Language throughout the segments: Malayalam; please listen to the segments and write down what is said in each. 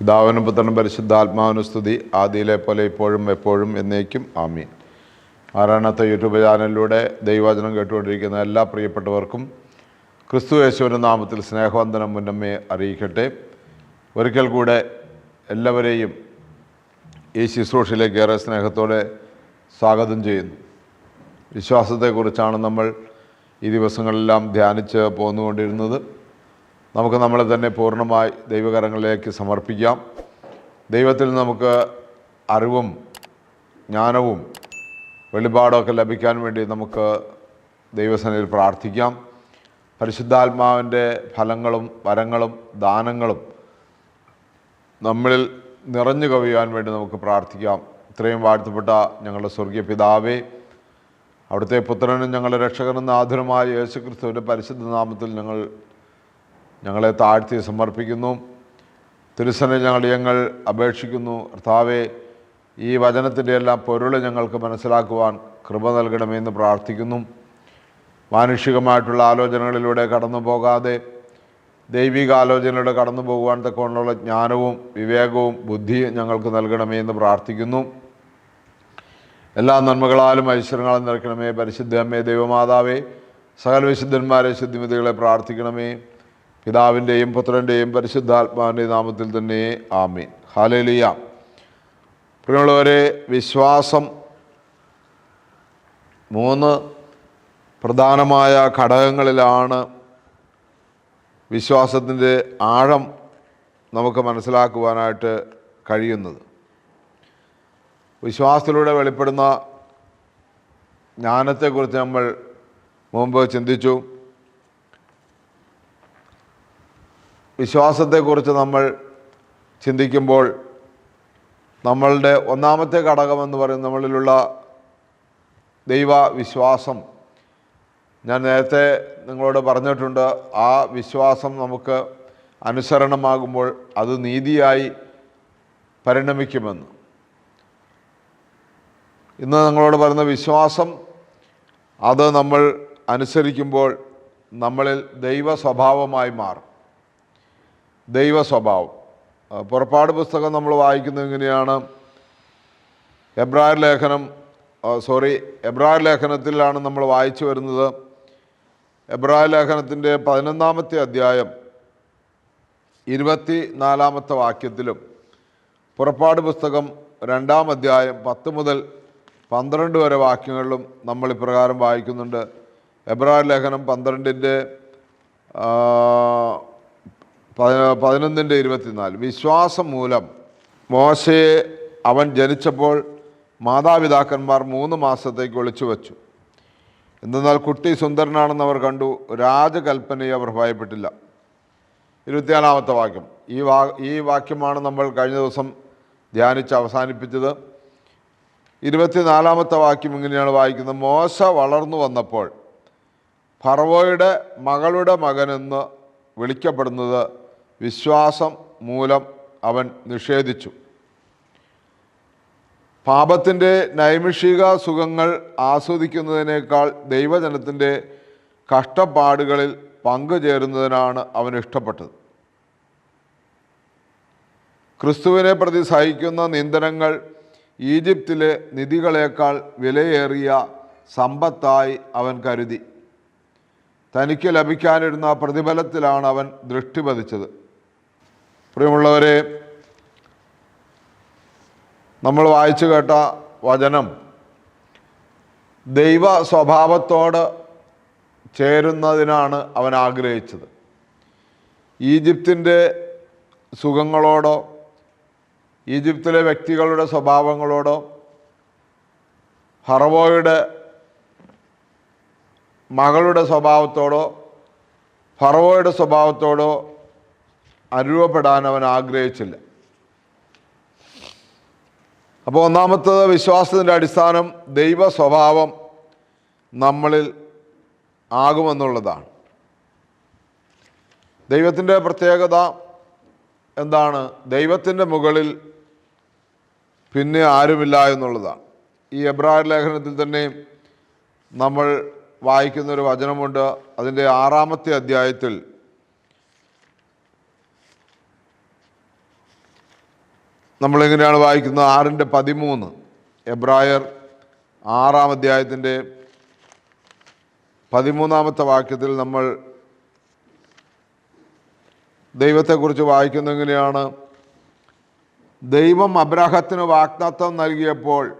പിതാവിനും പുത്രനും പരിശുദ്ധാത്മാവിനും സ്തുതി. ആദിയിലെ പോലെ ഇപ്പോഴും എപ്പോഴും എന്നേക്കും ആമീൻ. ആറാണത്തെ യൂട്യൂബ് ചാനലിലൂടെ ദൈവവചനം കേട്ടുകൊണ്ടിരിക്കുന്ന എല്ലാ പ്രിയപ്പെട്ടവർക്കും ക്രിസ്തു യേശുവിന്റെ നാമത്തിൽ സ്നേഹവന്ദനം മുന്നമ്മയെ അറിയിക്കട്ടെ. ഒരിക്കൽ കൂടെ എല്ലാവരെയും ഈ ശുശ്രൂഷയിലേക്ക് ഏറെ സ്നേഹത്തോടെ സ്വാഗതം ചെയ്യുന്നു. വിശ്വാസത്തെക്കുറിച്ചാണ് നമ്മൾ ഈ ദിവസങ്ങളെല്ലാം ധ്യാനിച്ച് പോന്നുകൊണ്ടിരുന്നത്. നമുക്ക് നമ്മളെ തന്നെ പൂർണമായി ദൈവകരങ്ങളിലേക്ക് സമർപ്പിക്കാം. ദൈവത്തിൽ നമുക്ക് അറിവും ജ്ഞാനവും വെളിപാടൊക്കെ ലഭിക്കാൻ വേണ്ടി നമുക്ക് ദൈവസനയിൽ പ്രാർത്ഥിക്കാം. പരിശുദ്ധാത്മാവിന്റെ ഫലങ്ങളും വരങ്ങളും ദാനങ്ങളും നമ്മളിൽ നിറഞ്ഞു കവിയാൻ വേണ്ടി നമുക്ക് പ്രാർത്ഥിക്കാം. ഇത്രയും വാഴ്ത്തപ്പെട്ട ഞങ്ങളുടെ സ്വർഗീയ പിതാവേ അവിടുത്തെ പുത്രനും ഞങ്ങളുടെ രക്ഷകനും നാഥനുമായ യേശുക്രിസ്തുവിന്റെ പരിശുദ്ധ നാമത്തിൽ ഞങ്ങൾ ഞങ്ങളെ താഴ്ത്തി സമർപ്പിക്കുന്നു. തിരുസനെ ഞങ്ങൾ ഞങ്ങൾ അപേക്ഷിക്കുന്നു. കർത്താവെ ഈ വചനത്തിന്റെ എല്ലാം പൊരുൾ ഞങ്ങൾക്ക് മനസ്സിലാക്കുവാൻ കൃപ നൽകണമെന്ന് പ്രാർത്ഥിക്കുന്നു. മാനുഷികമായിട്ടുള്ള ആലോചനകളിലൂടെ കടന്നു പോകാതെ ദൈവിക ആലോചനയിലൂടെ കടന്നു പോകുവാൻ തക്കവണ്ണമുള്ള ജ്ഞാനവും വിവേകവും ബുദ്ധിയും ഞങ്ങൾക്ക് നൽകണമേ എന്ന് പ്രാർത്ഥിക്കുന്നു. എല്ലാ നന്മകളാലും ഐശ്വര്യങ്ങളും നിറയ്ക്കണമേ. പരിശുദ്ധ അമ്മേ ദൈവമാതാവേ സകല വിശുദ്ധന്മാരെ ശുദ്ധിമതികളെ പ്രാർത്ഥിക്കണമേ. പിതാവിന്റെയും പുത്രന്റെയും പരിശുദ്ധാത്മാവിന്റെ നാമത്തിൽ തന്നെ ആമീൻ. ഹാലേലിയ പ്രിയമുള്ളവരെ വിശ്വാസം മൂന്ന് പ്രധാനമായ ഘടകങ്ങളിലാണ് വിശ്വാസത്തിന്റെ ആഴം നമുക്ക് മനസ്സിലാക്കുവാനായിട്ട് കഴിയുന്നത്. വിശ്വാസത്തിലൂടെ വെളിപ്പെടുന്ന ജ്ഞാനത്തെക്കുറിച്ച് നമ്മൾ മുമ്പ് ചിന്തിച്ചു. വിശ്വാസത്തെക്കുറിച്ച് നമ്മൾ ചിന്തിക്കുമ്പോൾ നമ്മളുടെ ഒന്നാമത്തെ ഘടകമെന്ന് പറയുന്നത് നമ്മളിലുള്ള ദൈവവിശ്വാസം. ഞാൻ നേരത്തെ നിങ്ങളോട് പറഞ്ഞിട്ടുണ്ട് ആ വിശ്വാസം നമുക്ക് അനുസരണമാകുമ്പോൾ അത് നീതിയായി പരിണമിക്കുമെന്ന്. ഇന്ന് നിങ്ങളോട് പറയുന്ന വിശ്വാസം അത് നമ്മൾ അനുസരിക്കുമ്പോൾ നമ്മളിൽ ദൈവ സ്വഭാവമായി മാറും. ദൈവ സ്വഭാവം പുറപ്പാട് പുസ്തകം നമ്മൾ വായിക്കുന്നത് എങ്ങനെയാണ്? എബ്രായർ ലേഖനം സോറി എബ്രായർ ലേഖനത്തിലാണ് നമ്മൾ വായിച്ചു വരുന്നത്. എബ്രായർ ലേഖനത്തിന്റെ പതിനൊന്നാമത്തെ അധ്യായം ഇരുപത്തി നാലാമത്തെ വാക്യത്തിലും പുറപ്പാട് പുസ്തകം രണ്ടാം അധ്യായം പത്ത് മുതൽ പന്ത്രണ്ട് വരെ വാക്യങ്ങളിലും നമ്മൾ ഇപ്രകാരം വായിക്കുന്നുണ്ട്. എബ്രായർ ലേഖനം പന്ത്രണ്ടിന്റെ പതിനൊന്നിന്റെ ഇരുപത്തിനാല്. വിശ്വാസം മൂലം മോശയെ അവൻ ജനിച്ചപ്പോൾ മാതാപിതാക്കന്മാർ മൂന്ന് മാസത്തേക്ക് ഒളിച്ചു വച്ചു. എന്തെന്നാൽ കുട്ടി സുന്ദരനാണെന്ന് അവർ കണ്ടു. രാജകൽപ്പനയെ അവർ ഭയപ്പെട്ടില്ല. ഇരുപത്തിനാലാമത്തെ വാക്യം. ഈ വാ ഈ വാക്യമാണ് നമ്മൾ കഴിഞ്ഞ ദിവസം ധ്യാനിച്ച് അവസാനിപ്പിച്ചത്. ഇരുപത്തിനാലാമത്തെ വാക്യം ഇങ്ങനെയാണ് വായിക്കുന്നത്. മോശ വളർന്നു വന്നപ്പോൾ ഫറവോയുടെ മകളുടെ മകനെന്ന് വിളിക്കപ്പെടുന്നത് വിശ്വാസം മൂലം അവൻ നിഷേധിച്ചു. പാപത്തിന്റെ നൈമിഷിക സുഖങ്ങൾ ആസ്വദിക്കുന്നതിനേക്കാൾ ദൈവജനത്തിന്റെ കഷ്ടപ്പാടുകളിൽ പങ്കുചേരുന്നതിനാണ് അവൻ ഇഷ്ടപ്പെട്ടത്. ക്രിസ്തുവിനെ പ്രതി സഹിക്കുന്ന നിന്ദനങ്ങൾ ഈജിപ്തിലെ നിധികളേക്കാൾ വിലയേറിയ സമ്പത്തായി അവൻ കരുതി. തനിക്ക് ലഭിക്കാനിരുന്ന പ്രതിഫലത്തിലാണ് അവൻ ദൃഷ്ടി പതിച്ചത് പ്രിയമുള്ളവരെ നമ്മൾ വായിച്ചു കേട്ട വചനം ദൈവ സ്വഭാവത്തോട് ചേരുന്നതിനാണ് അവൻ ആഗ്രഹിച്ചത്. ഈജിപ്തിന്റെ സുഖങ്ങളോടോ ഈജിപ്തിലെ വ്യക്തികളുടെ സ്വഭാവങ്ങളോടോ ഫറവോയുടെ മകളുടെ സ്വഭാവത്തോടോ ഫറവോയുടെ സ്വഭാവത്തോടോ അനുരൂപപ്പെടാൻ അവൻ ആഗ്രഹിച്ചില്ല അപ്പോൾ ഒന്നാമത്തത് വിശ്വാസത്തിന്റെ അടിസ്ഥാനം ദൈവ സ്വഭാവം നമ്മളിൽ ആകുമെന്നുള്ളതാണ്. ദൈവത്തിന്റെ പ്രത്യേകത എന്താണ്? ദൈവത്തിന്റെ മുകളിൽ പിന്നെ ആരുമില്ല എന്നുള്ളതാണ്. ഈ എബ്രാഹിം ലേഖനത്തിൽ തന്നെ നമ്മൾ വായിക്കുന്നൊരു വചനമുണ്ട്. അതിന്റെ ആറാമത്തെ അധ്യായത്തിൽ നമ്മളിങ്ങനെയാണ് വായിക്കുന്നത്? ആറിന്റെ പതിമൂന്ന് എബ്രായർ ആറാം അധ്യായത്തിന്റെ പതിമൂന്നാമത്തെ വാക്യത്തിൽ നമ്മൾ ദൈവത്തെക്കുറിച്ച് വായിക്കുന്നത് എങ്ങനെയാണ്? ദൈവം അബ്രാഹത്തിന് വാഗ്ദത്തം നൽകിയപ്പോൾ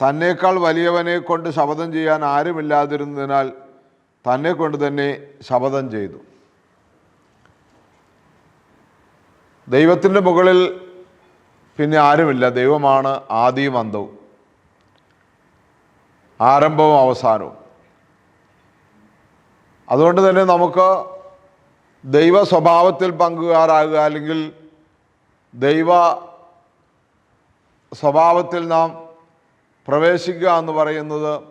തന്നേക്കാൾ വലിയവനെ കൊണ്ട് ശപഥം ചെയ്യാൻ ആരുമില്ലാതിരുന്നതിനാൽ തന്നെ കൊണ്ട് തന്നെ ശപഥം ചെയ്തു. ദൈവത്തിന്റെ മുകളിൽ പിന്നെ ആരുമില്ല. ദൈവമാണ് ആദിയും അന്തവും. ആരംഭവും അവസാനവും. അതുകൊണ്ട് തന്നെ നമുക്ക് ദൈവ സ്വഭാവത്തിൽ പങ്കുകാരാകുക അല്ലെങ്കിൽ ദൈവ സ്വഭാവത്തിൽ നാം പ്രവേശിക്കുക എന്ന് പറയുന്നത്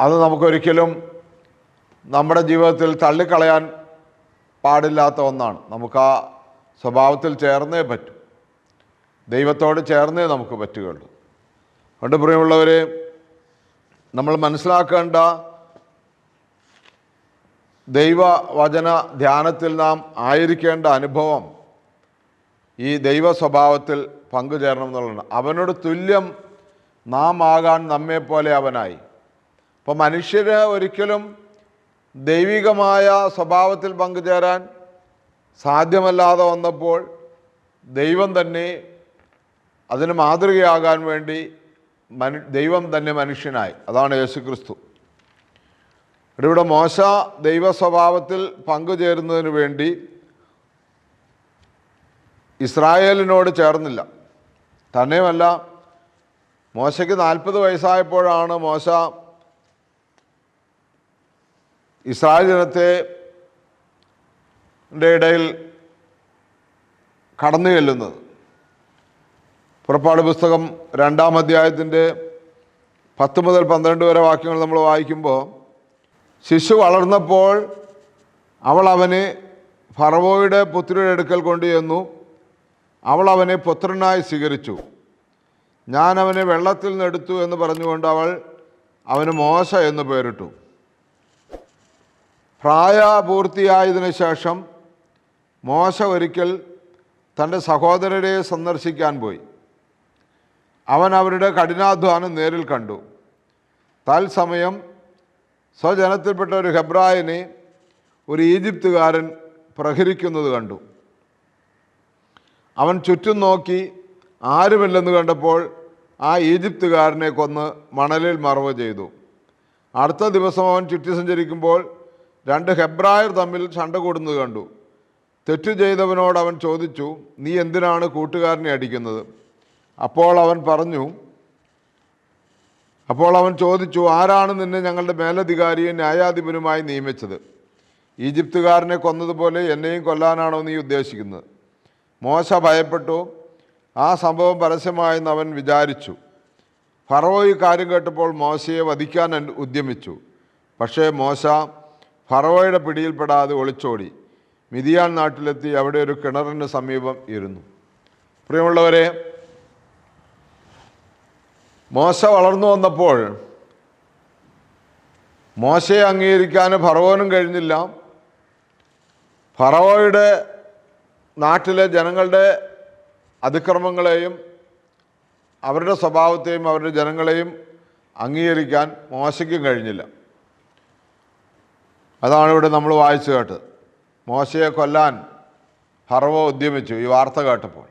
അത് നമുക്കൊരിക്കലും നമ്മുടെ ജീവിതത്തിൽ തള്ളിക്കളയാൻ പാടില്ലാത്ത ഒന്നാണ്. നമുക്ക് ആ സ്വഭാവത്തിൽ ചേർന്നേ പറ്റൂ. ദൈവത്തോട് ചേർന്നേ നമുക്ക് പറ്റുകയുള്ളൂ. അതുകൊണ്ട് പ്രിയമുള്ളവരെ നമ്മൾ മനസ്സിലാക്കേണ്ട ദൈവവചന ധ്യാനത്തിൽ നാം ആയിരിക്കേണ്ട അനുഭവം ഈ ദൈവ സ്വഭാവത്തിൽ പങ്കുചേരണം എന്നുള്ളതാണ്. അവനോട് തുല്യം നാം ആകാൻ നമ്മെപ്പോലെ അവനായി. അപ്പോൾ മനുഷ്യര് ഒരിക്കലും ദൈവികമായ സ്വഭാവത്തിൽ പങ്കുചേരാൻ സാധ്യമല്ലാതെ വന്നപ്പോൾ ദൈവം തന്നെ അതിന് മാതൃകയാകാൻ വേണ്ടി മനു ദൈവം തന്നെ മനുഷ്യനായി. അതാണ് യേശുക്രിസ്തു. ഇവിടെ മോശ ദൈവ സ്വഭാവത്തിൽ പങ്കുചേരുന്നതിന് വേണ്ടി ഇസ്രായേലിനോട് ചേർന്നില്ല. തന്നെയുമല്ല മോശയ്ക്ക് നാൽപ്പത് വയസ്സായപ്പോഴാണ് മോശ ഇസ്രായേൽ ജനത്തെ ഇടയിൽ കടന്നു ചെല്ലുന്നത്. പുറപ്പാട് പുസ്തകം രണ്ടാം അധ്യായത്തിന്റെ പത്ത് മുതൽ പന്ത്രണ്ട് വരെ വാക്യങ്ങൾ നമ്മൾ വായിക്കുമ്പോൾ ശിശു വളർന്നപ്പോൾ അവൾ അവനെ ഫറവോയുടെ പുത്രിയുടെ അടുക്കൽ കൊണ്ടുചെന്നു അവൾ അവനെ പുത്രനായി സ്വീകരിച്ചു. ഞാൻ അവനെ വെള്ളത്തിൽ നിന്ന് എടുത്തു എന്ന് പറഞ്ഞുകൊണ്ട് അവൾ അവന് മോശ എന്ന് പേരിട്ടു. പ്രായപൂർത്തിയായതിനു ശേഷം മോശ ഒരിക്കൽ തന്റെ സഹോദരരെ സന്ദർശിക്കാൻ പോയി. അവൻ അവരുടെ കഠിനാധ്വാനം നേരിൽ കണ്ടു. തത്സമയം സ്വജനത്തിൽപ്പെട്ട ഒരു ഹെബ്രായനെ ഒരു ഈജിപ്തുകാരൻ പ്രഹരിക്കുന്നത് കണ്ടു. അവൻ ചുറ്റും നോക്കി ആരുമില്ലെന്ന് കണ്ടപ്പോൾ ആ ഈജിപ്തുകാരനെ കൊന്ന് മണലിൽ മറവ് ചെയ്തു. അടുത്ത ദിവസം അവൻ ചുറ്റി സഞ്ചരിക്കുമ്പോൾ രണ്ട് ഹെബ്രായർ തമ്മിൽ ചണ്ട കൂടുന്നത് കണ്ടു. തെറ്റു ചെയ്തവനോട് അവൻ ചോദിച്ചു നീ എന്തിനാണ് കൂട്ടുകാരനെ അടിക്കുന്നത്? അപ്പോൾ അവൻ പറഞ്ഞു അപ്പോൾ അവൻ ചോദിച്ചു ആരാണ് നിന്നെ ഞങ്ങളുടെ മേലധികാരിയും ന്യായാധിപനുമായി നിയമിച്ചത്? ഈജിപ്തുകാരനെ കൊന്നതുപോലെ എന്നെയും കൊല്ലാനാണോ നീ ഉദ്ദേശിക്കുന്നത്? മോശ ഭയപ്പെട്ടു. ആ സംഭവം പരസ്യമായെന്ന് അവൻ വിചാരിച്ചു. ഫറോ ഈ കാര്യം കേട്ടപ്പോൾ മോശയെ വധിക്കാൻ ഉദ്യമിച്ചു. പക്ഷേ മോശ ഫറോയുടെ പിടിയിൽപ്പെടാതെ ഒളിച്ചോടി. മിതിയാൻ നാട്ടിലെത്തി അവിടെ ഒരു കിണറിന് സമീപം ഇരുന്നു. പ്രിയമുള്ളവരെ മോശ വളർന്നു വന്നപ്പോൾ മോശയെ അംഗീകരിക്കാൻ ഫറവോനും കഴിഞ്ഞില്ല. ഫറവോയുടെ നാട്ടിലെ ജനങ്ങളുടെ അതിക്രമങ്ങളെയും അവരുടെ സ്വഭാവത്തെയും അവരുടെ ജനങ്ങളെയും അംഗീകരിക്കാൻ മോശയ്ക്കും കഴിഞ്ഞില്ല. അതാണ് ഇവിടെ നമ്മൾ വായിച്ചു കേട്ടത്. മോശയെ കൊല്ലാൻ ഹർവ ഉദ്യമിച്ചു ഈ വാർത്ത കേട്ടപ്പോൾ.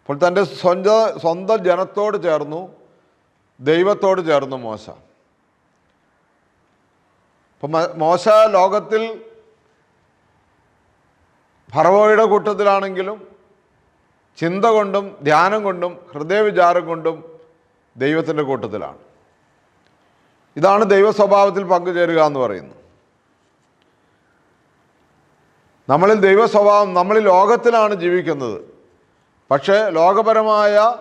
അപ്പോൾ തന്റെ സ്വന്ത സ്വന്തം ജനത്തോട് ചേർന്നു ദൈവത്തോട് ചേർന്നു മോശ. അപ്പം മോശ ലോകത്തിൽ ഫറവോയുടെ കൂട്ടത്തിലാണെങ്കിലും ചിന്ത കൊണ്ടും ധ്യാനം കൊണ്ടും ഹൃദയവിചാരം കൊണ്ടും ദൈവത്തിന്റെ കൂട്ടത്തിലാണ്. ഇതാണ് ദൈവ സ്വഭാവത്തിൽ പങ്കുചേരുക എന്ന് പറയുന്നത് നമ്മളിൽ ദൈവ സ്വഭാവം നമ്മൾ ലോകത്തിലാണ് ജീവിക്കുന്നത്. പക്ഷേ ലോകപരമായ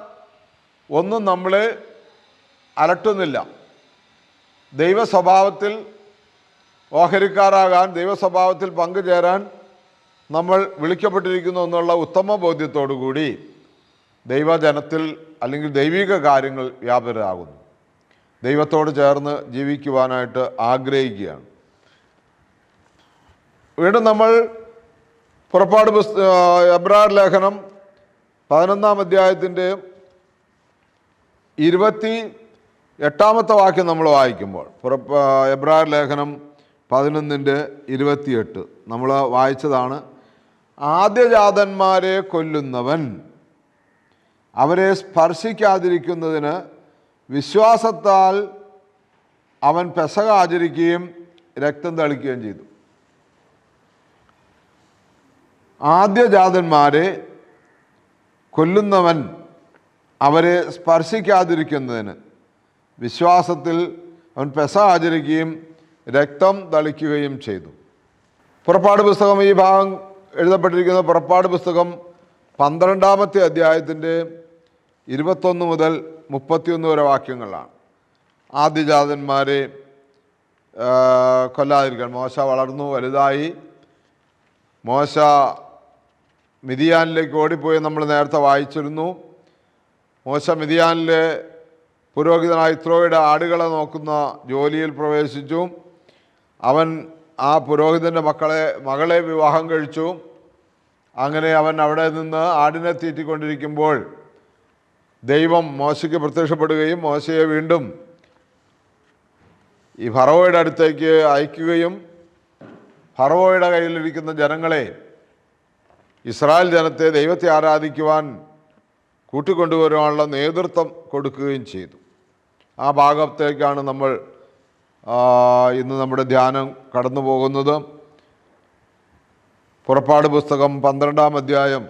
ഒന്നും നമ്മളെ അലട്ടുന്നില്ല. ദൈവ സ്വഭാവത്തിൽ ഓഹരിക്കാരാകാൻ ദൈവ സ്വഭാവത്തിൽ പങ്കുചേരാൻ നമ്മൾ വിളിക്കപ്പെട്ടിരിക്കുന്നു എന്നുള്ള ഉത്തമ ബോധ്യത്തോടു കൂടി ദൈവജനത്തിൽ അല്ലെങ്കിൽ ദൈവിക കാര്യങ്ങൾ വ്യാപൃതരാകുന്നു. ദൈവത്തോട് ചേർന്ന് ജീവിക്കുവാനായിട്ട് ആഗ്രഹിക്കുകയാണ്. വീണ്ടും നമ്മൾ പുറപ്പാട് പുസ് എബ്രാർ ലേഖനം പതിനൊന്നാം അധ്യായത്തിന്റെ ഇരുപത്തി എട്ടാമത്തെ വാക്യം നമ്മൾ വായിക്കുമ്പോൾ പുറപ്പ എബ്രാർ ലേഖനം പതിനൊന്നിന്റെ ഇരുപത്തിയെട്ട്. നമ്മൾ വായിച്ചതാണ് ആദ്യജാതന്മാരെ കൊല്ലുന്നവൻ അവരെ സ്പർശിക്കാതിരിക്കുന്നതിന് വിശ്വാസത്താൽ അവൻ പെസക ആചരിക്കുകയും രക്തം തളിക്കുകയും ചെയ്തു. ആദ്യജാതന്മാരെ കൊല്ലുന്നവൻ അവരെ സ്പർശിക്കാതിരിക്കുന്നതിന് വിശ്വാസത്തിൽ അവൻ പെസ ആചരിക്കുകയും രക്തം തളിക്കുകയും ചെയ്തു. പുറപ്പാട് പുസ്തകം ഈ ഭാഗം എഴുതപ്പെട്ടിരിക്കുന്ന പുറപ്പാട് പുസ്തകം പന്ത്രണ്ടാമത്തെ അധ്യായത്തിന്റെ ഇരുപത്തൊന്ന് മുതൽ മുപ്പത്തിയൊന്ന് വരെ വാക്യങ്ങളാണ്. ആദ്യജാതന്മാരെ കൊല്ലാതിരിക്കാൻ. മോശ വളർന്നു വലുതായി. മോശ മിതിയാനിലേക്ക് ഓടിപ്പോയി നമ്മൾ നേരത്തെ വായിച്ചിരുന്നു. മോശ മിതിയാനിലെ പുരോഹിതനായ ഇത്രോയുടെ ആടുകളെ നോക്കുന്ന ജോലിയിൽ പ്രവേശിച്ചു. അവൻ ആ പുരോഹിതന്റെ മക്കളെ മകളെ വിവാഹം കഴിച്ചു. അങ്ങനെ അവൻ അവിടെ നിന്ന് ആടിനെ തീറ്റിക്കൊണ്ടിരിക്കുമ്പോൾ ദൈവം മോശയ്ക്ക് പ്രത്യക്ഷപ്പെടുകയും മോശയെ വീണ്ടും ഈ ഫറവോയുടെ അടുത്തേക്ക് അയക്കുകയും ഫറവോയുടെ കയ്യിലിരിക്കുന്ന ജനങ്ങളെ ഇസ്രായേൽ ജനത്തെ ദൈവത്തെ ആരാധിക്കുവാൻ കൂട്ടിക്കൊണ്ടുവരുവാനുള്ള നേതൃത്വം കൊടുക്കുകയും ചെയ്തു. ആ ഭാഗത്തേക്കാണ് നമ്മൾ ഇന്ന് നമ്മുടെ ധ്യാനം കടന്നു പോകുന്നത്. പുറപ്പാട് പുസ്തകം പന്ത്രണ്ടാം അധ്യായം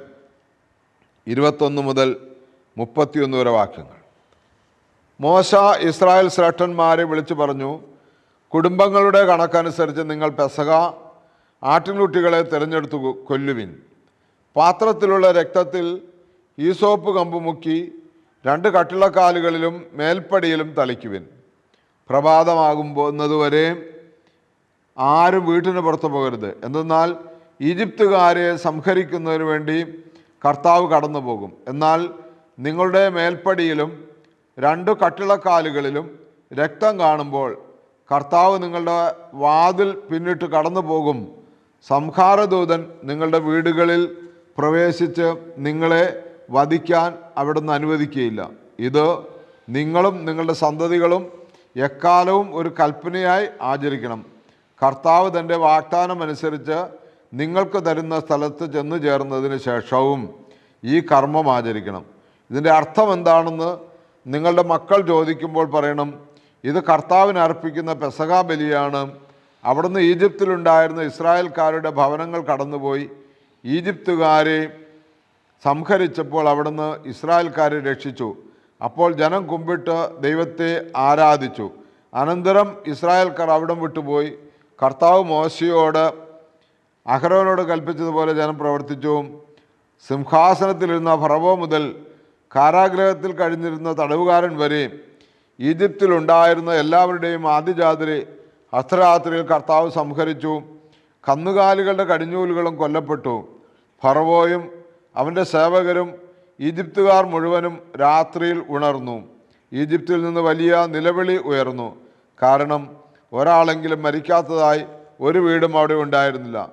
ഇരുപത്തൊന്ന് മുതൽ മുപ്പത്തിയൊന്ന് വരെ വാക്യങ്ങൾ. മോശ ഇസ്രായേൽ ശ്രേഷ്ഠന്മാരെ വിളിച്ചു പറഞ്ഞു കുടുംബങ്ങളുടെ കണക്കനുസരിച്ച് നിങ്ങൾ പെസക ആട്ടിൻകുട്ടികളെ തിരഞ്ഞെടുത്ത് കൊല്ലുവിൻ. പാത്രത്തിലുള്ള രക്തത്തിൽ ഈസോപ്പ് കമ്പ് മുക്കി രണ്ട് കട്ടിളക്കാലുകളിലും മേൽപ്പടിയിലും തളിക്കുവിൻ. പ്രഭാതമാകുമ്പോന്നതുവരെ ആരും വീട്ടിന് പുറത്തു പോകരുത്. എന്തെന്നാൽ ഈജിപ്തുകാരെ സംഹരിക്കുന്നതിന് വേണ്ടി കർത്താവ് കടന്നു പോകും എന്നാൽ നിങ്ങളുടെ മേൽപ്പടിയിലും രണ്ട് കട്ടിളക്കാലുകളിലും രക്തം കാണുമ്പോൾ കർത്താവ് നിങ്ങളുടെ വാതിൽ പിന്നിട്ട് കടന്നു പോകും സംഹാരദൂതൻ നിങ്ങളുടെ വീടുകളിൽ പ്രവേശിച്ച് നിങ്ങളെ വധിക്കാൻ അവിടുന്ന് അനുവദിക്കുകയില്ല. ഇത് നിങ്ങളും നിങ്ങളുടെ സന്തതികളും എക്കാലവും ഒരു കൽപ്പനയായി ആചരിക്കണം. കർത്താവ് തന്റെ വാഗ്ദാനം അനുസരിച്ച് നിങ്ങൾക്ക് തരുന്ന സ്ഥലത്ത് ചെന്നു ചേർന്നതിന് ശേഷവും ഈ കർമ്മം ആചരിക്കണം. ഇതിന്റെ അർത്ഥം എന്താണെന്ന് നിങ്ങളുടെ മക്കൾ ചോദിക്കുമ്പോൾ പറയണം. ഇത് കർത്താവിന് അർപ്പിക്കുന്ന പെസകാ ബലിയാണ് അവിടുന്ന് ഈജിപ്തിലുണ്ടായിരുന്ന ഇസ്രായേൽക്കാരുടെ ഭവനങ്ങൾ കടന്നുപോയി. ഈജിപ്തുകാരെ സംഹരിച്ചപ്പോൾ അവിടുന്ന് ഇസ്രായേൽക്കാരെ രക്ഷിച്ചു. അപ്പോൾ ജനം കുമ്പിട്ട് ദൈവത്തെ ആരാധിച്ചു. അനന്തരം ഇസ്രായേൽക്കാർ അവിടം വിട്ടുപോയി. കർത്താവ് മോശയോട് അഹരോനോട് കൽപ്പിച്ചതുപോലെ ജനം പ്രവർത്തിച്ചു. സിംഹാസനത്തിലിരുന്ന ഫറവോ മുതൽ കാരാഗ്രഹത്തിൽ കഴിഞ്ഞിരുന്ന തടവുകാരൻ വരെ ഈജിപ്തിലുണ്ടായിരുന്ന എല്ലാവരുടെയും ആദ്യജാതരെ അർദ്ധരാത്രിയിൽ കർത്താവ് സംഹരിച്ചു. കന്നുകാലികളുടെ കടിഞ്ഞൂലുകളും കൊല്ലപ്പെട്ടു. ഫറവോയും അവന്റെ സേവകരും ഈജിപ്തുകാർ മുഴുവനും രാത്രിയിൽ ഉണർന്നു. ഈജിപ്തിൽ നിന്ന് വലിയ നിലവിളി ഉയർന്നു. കാരണം ഒരാളെങ്കിലും മരിക്കാത്തതായി ഒരു വീടും അവിടെ ഉണ്ടായിരുന്നില്ല.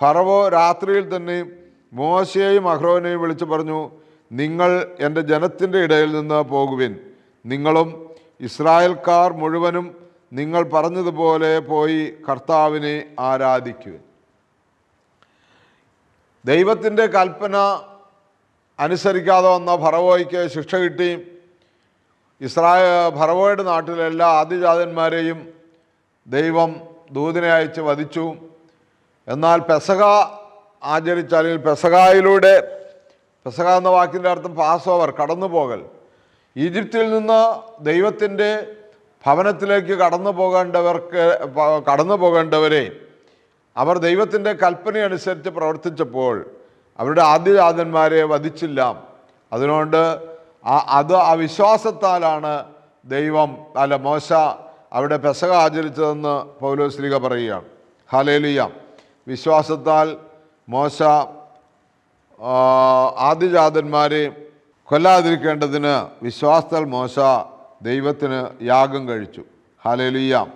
ഫറവോ രാത്രിയിൽ തന്നെ മോശയെയും അഹ്റോനെയും വിളിച്ചു പറഞ്ഞു നിങ്ങൾ എന്റെ ജനത്തിന്റെ ഇടയിൽ നിന്ന് പോകുവിൻ. നിങ്ങളും ഇസ്രായേൽക്കാർ മുഴുവനും നിങ്ങൾ പറഞ്ഞതുപോലെ പോയി കർത്താവിനെ ആരാധിക്കുവിൻ. ദൈവത്തിന്റെ കൽപ്പന അനുസരിക്കാതെ വന്ന ഫറവോയ്ക്ക് ശിക്ഷ കിട്ടി. ഇസ്രായേൽ ഫറവോയുടെ നാട്ടിലെ എല്ലാ ദൈവം ദൂതിനെ അയച്ച് വധിച്ചു. എന്നാൽ പെസക ആചരിച്ച അല്ലെങ്കിൽ പെസകായിലൂടെ പെസക എന്ന വാക്കിന്റെ അർത്ഥം പാസ് ഓവർ കടന്നു പോകൽ ഈജിപ്തിൽ നിന്ന് ദൈവത്തിന്റെ ഭവനത്തിലേക്ക് കടന്നു പോകേണ്ടവർക്ക് കടന്നു പോകേണ്ടവരെ അവർ ദൈവത്തിന്റെ കൽപ്പനയനുസരിച്ച് പ്രവർത്തിച്ചപ്പോൾ അവരുടെ ആദ്യജാതന്മാരെ വധിച്ചില്ല. അതിനോണ്ട് ആ- അത് ആ വിശ്വാസത്താലാണ് ദൈവം അല്ല മോശ അവിടെ പെസക ആചരിച്ചതെന്ന് പൗലോസ്ലിക പറയുകയാണ്. ഹലേലിയ വിശ്വാസത്താൽ മോശ ആദ്യജാതന്മാരെ കൊല്ലാതിരിക്കേണ്ടതിന് വിശ്വാസത്താൽ മോശ ദൈവത്തിന് യാഗം കഴിച്ചു. ഹലേലിയ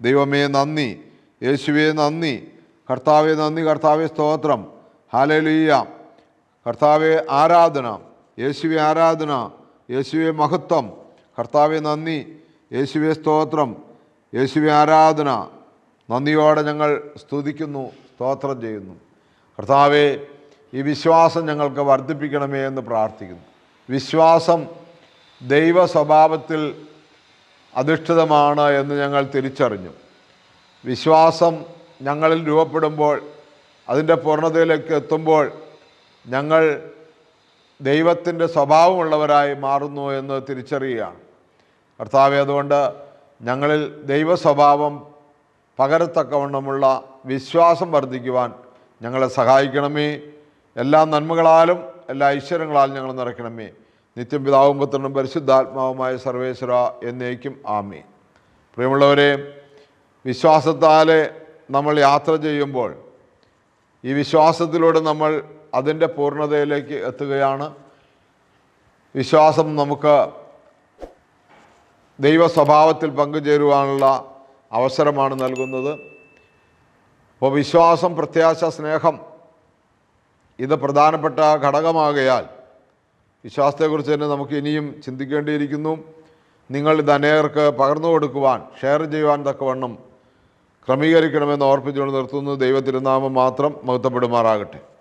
ദൈവമേ നന്ദി. യേശുവേ നന്ദി. കർത്താവെ നന്ദി കർത്താവെ സ്തോത്രം. ഹാലലുയ്യ കർത്താവെ ആരാധന. യേശുവെ ആരാധന. യേശുവെ മഹത്വം. കർത്താവെ നന്ദി. യേശുവെ സ്തോത്രം. യേശുവെ ആരാധന. നന്ദിയോടെ ഞങ്ങൾ സ്തുതിക്കുന്നു സ്തോത്രം ചെയ്യുന്നു. കർത്താവെ ഈ വിശ്വാസം ഞങ്ങൾക്ക് വർദ്ധിപ്പിക്കണമേ എന്ന് പ്രാർത്ഥിക്കുന്നു. വിശ്വാസം ദൈവ സ്വഭാവത്തിൽ അധിഷ്ഠിതമാണ് എന്ന് ഞങ്ങൾ തിരിച്ചറിഞ്ഞു. വിശ്വാസം ഞങ്ങളിൽ രൂപപ്പെടുമ്പോൾ അതിന്റെ പൂർണതയിലേക്ക് എത്തുമ്പോൾ ഞങ്ങൾ ദൈവത്തിന്റെ സ്വഭാവമുള്ളവരായി മാറുന്നു എന്ന് തിരിച്ചറിയുകയാണ്. കർത്താവ് അതുകൊണ്ട് ഞങ്ങളിൽ ദൈവസ്വഭാവം പകരത്തക്കവണ്ണമുള്ള വിശ്വാസം വർദ്ധിക്കുവാൻ ഞങ്ങളെ സഹായിക്കണമേ. എല്ലാ നന്മകളാലും എല്ലാ ഐശ്വര്യങ്ങളാലും ഞങ്ങൾ നിറയ്ക്കണമേ. നിത്യം പിതാവും പുത്രനും പരിശുദ്ധാത്മാവുമായ സർവേശ്വര എന്നേക്കും ആമേ പ്രിയമുള്ളവരെ വിശ്വാസത്താലെ നമ്മൾ യാത്ര ചെയ്യുമ്പോൾ ഈ വിശ്വാസത്തിലൂടെ നമ്മൾ അതിന്റെ പൂർണതയിലേക്ക് എത്തുകയാണ്. വിശ്വാസം നമുക്ക് ദൈവ സ്വഭാവത്തിൽ പങ്കുചേരുവാനുള്ള അവസരമാണ് നൽകുന്നത്. അപ്പോൾ വിശ്വാസം പ്രത്യാശ സ്നേഹം ഇത് പ്രധാനപ്പെട്ട ഘടകമാകയാൽ വിശ്വാസത്തെക്കുറിച്ച് തന്നെ നമുക്ക് ഇനിയും ചിന്തിക്കേണ്ടിയിരിക്കുന്നു. നിങ്ങൾ ഇത് അനേകർക്ക് പകർന്നു കൊടുക്കുവാൻ ഷെയർ ചെയ്യുവാൻ തക്കവണ്ണം ക്രമീകരിക്കണമെന്ന് ഓർപ്പിച്ചുകൊണ്ട് നിർത്തുന്നു ദൈവത്തിരുനാമം മാത്രം മഹത്വപ്പെടുമാറാകട്ടെ.